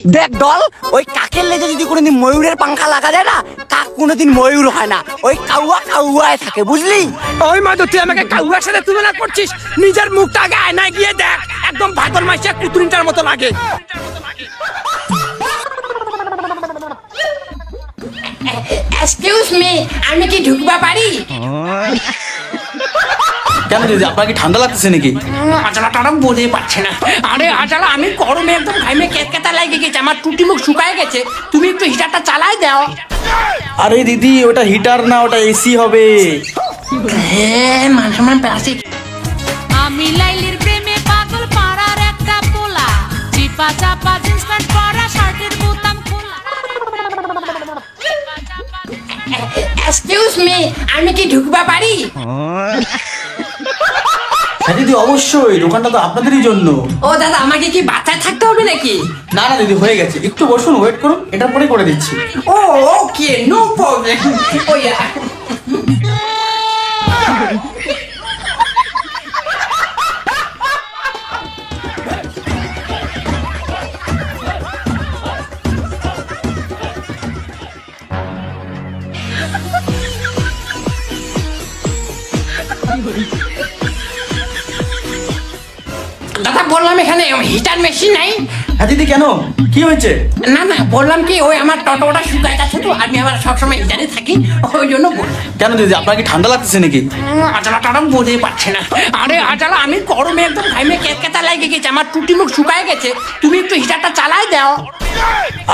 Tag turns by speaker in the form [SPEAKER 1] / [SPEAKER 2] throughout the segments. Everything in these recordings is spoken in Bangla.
[SPEAKER 1] দেখ দল ওই কাকের লেজে যদি কোনোদিন ময়ূরের পাংখা লাগা যায় না কাক কোনোদিন ময়ূর হয় না। ওই কাউয়া কাউয়ায় থাকে বুঝলি?
[SPEAKER 2] ওই মাদু তুই আমাকে কাউয়ার সাথে তুলনা করছিস? নিজের মুখটা আগে আয়নায় গিয়ে দেখ একদম ভাদর মাসে কুতুরিটার মতো লাগে।
[SPEAKER 3] এক্সকিউজ মি আমি কি ঢুকবা পারি?
[SPEAKER 4] কেন দিদি? আপনার কি ঠান্ডা লাগতেছে নাকি?
[SPEAKER 2] আজালাটা বোঝে পারছে না। আরে আজালা আমি গরমে একদম ঘামে কেটকেটা লেগে গেছে আমার টুটি মুখ শুকায় গেছে। তুমি একটু হিটারটা চালাই দাও।
[SPEAKER 4] আরে দিদি ওটা হিটার না ওটা এসি হবে।
[SPEAKER 2] হ্যাঁ মান সম্মান প্লাস্টিক।
[SPEAKER 5] আমি লাইলির প্রেমে পাগল পাড়ার একটা পোলা। চিপা চাপা জিন্স প্যান্ট পরা শার্টের বোতাম খোলা।
[SPEAKER 3] এক্সকিউজ মি আমি কি ঢুকবা পারি?
[SPEAKER 4] হ্যাঁ। দিদি অবশ্যই দোকানটা তো আপনাদেরই জন্য।
[SPEAKER 3] ও দাদা আমাকে কি বাচ্চায় থাকতে হবে নাকি?
[SPEAKER 4] না না দিদি হয়ে গেছে। একটু বসুন ওয়েট করুন এটা পরে করে দিচ্ছি।
[SPEAKER 3] ও ওকে নো প্রবলেম ও ইয়া।
[SPEAKER 2] দাদা বললাম এখানে হিটার মেশিন নাই।
[SPEAKER 4] হ্যাঁ দিদি কেন? কি হয়েছে?
[SPEAKER 2] না না বললাম কি ওই আমার টটোটা শুকায় গেছে তো আমি আবার সবসময় হিটারে থাকি ওই জন্য বললাম।
[SPEAKER 4] কেন দিদি আপনার কি ঠান্ডা লাগতেছে নাকি?
[SPEAKER 2] আজালাটা বোঝে পারছে না। আরে আজালা আমি গরমে একদম ঘামে কেটকেটা লেগে গেছে আমার টুটি মুখ শুকায় গেছে তুমি একটু হিটারটা চালাই দাও।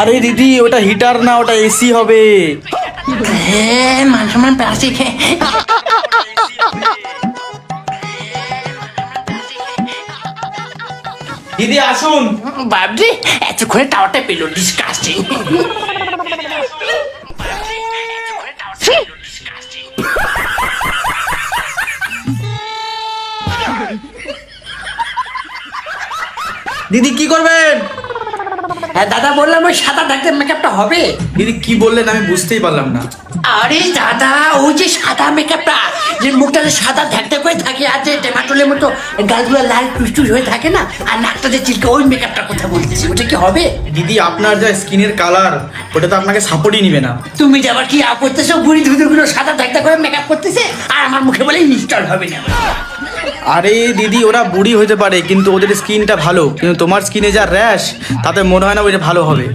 [SPEAKER 4] আরে দিদি ওটা হিটার না ওটা এসি হবে।
[SPEAKER 2] হ্যাঁ মান সম্মান প্লাস্টিক
[SPEAKER 4] দিদি আসুন।
[SPEAKER 2] বাবজি এতক্ষণে টাওয়ারটা পেল ডিসকাস্টিং
[SPEAKER 4] দিদি কি করবেন?
[SPEAKER 2] হ্যাঁ দাদা বললাম ওই সাদা ডাক্তার মেকআপটা হবে।
[SPEAKER 4] দিদি কি বললেন আমি বুঝতেই পারলাম না।
[SPEAKER 2] আরে দাদা ওই যে সাদা মেকআপটা যে মুখটা যে সাদা ধ্যাকতে করে থাকে আর যে টেমাটোলের মতো গালগুলো লাল টুসটুস হয়ে থাকে না আর নাকটা যে চিলকে ওই মেকআপটা কথা বলতেছি ওটা কি হবে?
[SPEAKER 4] দিদি আপনার যা স্কিনের কালার ওটা তো আপনাকে সাপোর্টই নিবে না।
[SPEAKER 2] তুমি যে আবার কি আপ করতেছো বুড়ি ধুধুগুলো সাদা ধ্যাকতে করে মেকআপ করতেছে আর আমার মুখে বলে ইনস্টল হবে না।
[SPEAKER 4] আরে দিদি ওরা বুড়ি হতে পারে কিন্তু ওদের স্কিনটা ভালো কিন্তু তোমার স্কিনে যা র্যাশ তাতে মনে হয় না ওইটা ভালো হবে।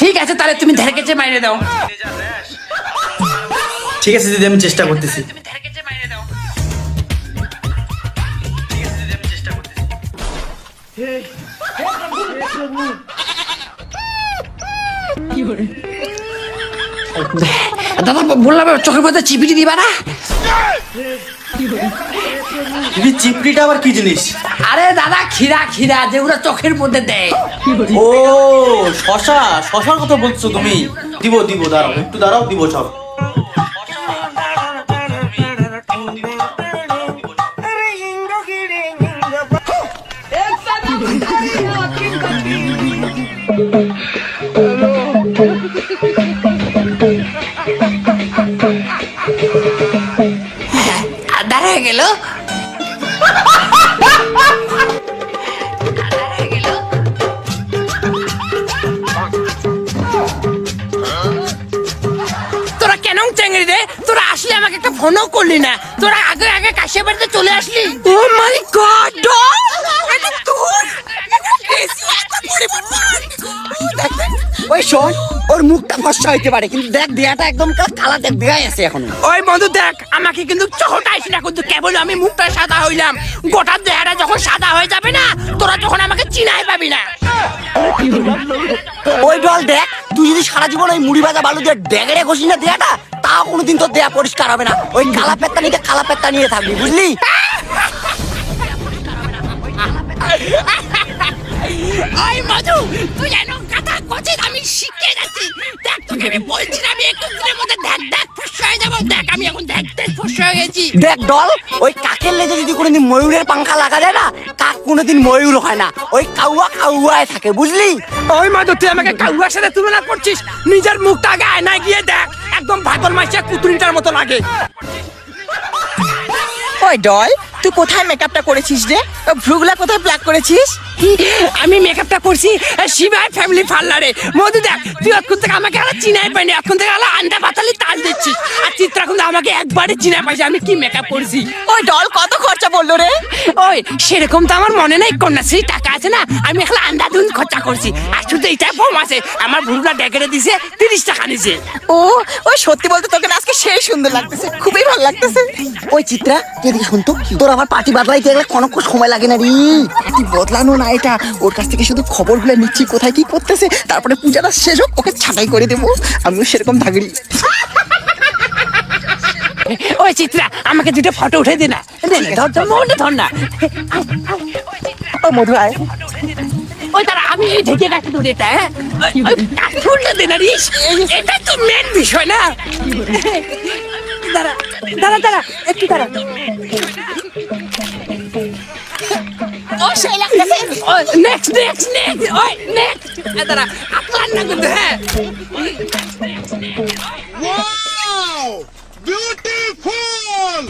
[SPEAKER 2] ঠিক আছে তাহলে তুমি ধ্যাকেছে মাইরে দাও।
[SPEAKER 4] ঠিক আছে দিদি আমি চেষ্টা করতেছি।
[SPEAKER 2] দাদা বললাম চোখের মধ্যে চিপিটি দিবা না?
[SPEAKER 4] চিপড়িটা আবার কি জিনিস?
[SPEAKER 2] আরে দাদা খিরা খিরা যেগুলো চোখের মধ্যে দেয়।
[SPEAKER 4] ও শশা শশার কথা বলছো তুমি। দিব দিব দাঁড়াও একটু দাঁড়াও দিব সব।
[SPEAKER 2] গেল? তোরা কেন চেঙ্গি রে তোরা আসলে আমাকে একটা ফোনও করলি না। তোরা আগে আগে কাশিয়া বাড়িতে চলে আসলি? ও মাই গড তোর?
[SPEAKER 1] ওই শোন ওর মুখটা ফসা হইতে পারে কিন্তু দেখ দেয়াটা একদম কালা দেখ দেখাই আছে এখন।
[SPEAKER 2] ওই বন্ধু দেখ আমাকে কিন্তু চোখটাইস না কিন্তু কেবল আমি মুখটা সাদা হইলাম। গোটা দেহাটা যখন সাদা হয়ে যাবে না তোরা যখন আমাকে চিনাই পাবি না।
[SPEAKER 1] ওই ডল দেখ তুই যদি সারা জীবন ওই মুড়ি ভাজা বালু দিয়ে ডেগড়ে ঘষি না দেয়াটা তাও কোনোদিন তোর দেয়া পরিষ্কার হবে না। ওই কালা পেত্তা নিতে কালা পেত্তা নিয়ে থাকবি বুঝলি?
[SPEAKER 2] ওই মধু তুই কথা কচিস আমি শিখে যাচ্ছি দেখ তোকে আমি বলছি আমি একটু দিনের মধ্যে দেখ দেখ ফুস হয়ে যাব দেখ আমি এখন দেখ দেখ ফুস হয়ে গেছি।
[SPEAKER 1] দেখ ডল ওই কাকের লেজে যদি কোনোদিন ময়ূরের পাংখা লাগা যায় না কাক কোনোদিন ময়ূর হয় না। ওই কাউয়া কাউয়ায় থাকে বুঝলি?
[SPEAKER 2] ওই মধু তুই আমাকে কাউয়ার সাথে তুলনা করছিস? নিজের মুখটা আগে আয়নায় গিয়ে দেখ একদম ভাদর মাসে কুতুরিটার মতো লাগে।
[SPEAKER 1] ওই ডল
[SPEAKER 2] তুই কোথায় মেকআপটা করেছিস রে? ভ্রুগুলা কোথায় প্লাক করেছিস? আমি মেকআপটা করছি শিবাই ফ্যামিলি পার্লারে মধু দেখ তুই এখন থেকে আমাকে আর চিনাই পাইনি এখন থেকে আলো আন্ডা পাতালি তাল দিচ্ছিস আর চিত্রা কিন্তু আমাকে একবারে চিনাই পাইছে আমি কি মেকআপ করছি? ওই ডল কত খরচা বলল রে? ওই সেরকম তো আমার মনে নাই কন্যাশ্রী টাকা আছে না আমি এখন আন্ডা দুন খরচা করছি। আর শুধু এইটাই ফর্ম আছে আমার ভুরুটা ডেকেটে দিছে তিরিশ টাকা নিছে।
[SPEAKER 6] ও ওই সত্যি বলতে তোকে না আজকে সেই সুন্দর লাগতেছে খুবই ভালো লাগতেছে।
[SPEAKER 1] ওই চিত্রা তুই এদিকে শুনতো তোর আবার পার্টি বাদলাইতে গেলে কোনো সময় লাগে না রে।
[SPEAKER 6] তুই বদলানো না এটা। ওর কাছ থেকে শুধু খবরগুলো নিচ্ছি কোথায় কি করতেছে। তারপরে পূজাটা শেষ হোক ওকে ছাটাই করে দেবো। আমিও সেরকম থাকড়ি
[SPEAKER 2] ওই চিত্রা আমাকে দুটো ফটো উঠে দে না। ধর ধর। মোটা ধর না।
[SPEAKER 6] ও মধু আয়।
[SPEAKER 2] ওই তারা আমি এই ঢেকে রাখি তোর এটা হ্যাঁ? ওই দে না রিস এটা তো মেন বিষয় না। দাঁড়া দাঁড়া দাঁড়া একটু দাঁড়া।
[SPEAKER 6] সেই লাগতেছে
[SPEAKER 2] নেক্সট নেক্সট নেক্সট ওই নেক্সট দাঁড়া আকলান না কিন্তু হ্যাঁ Wow! Beautiful!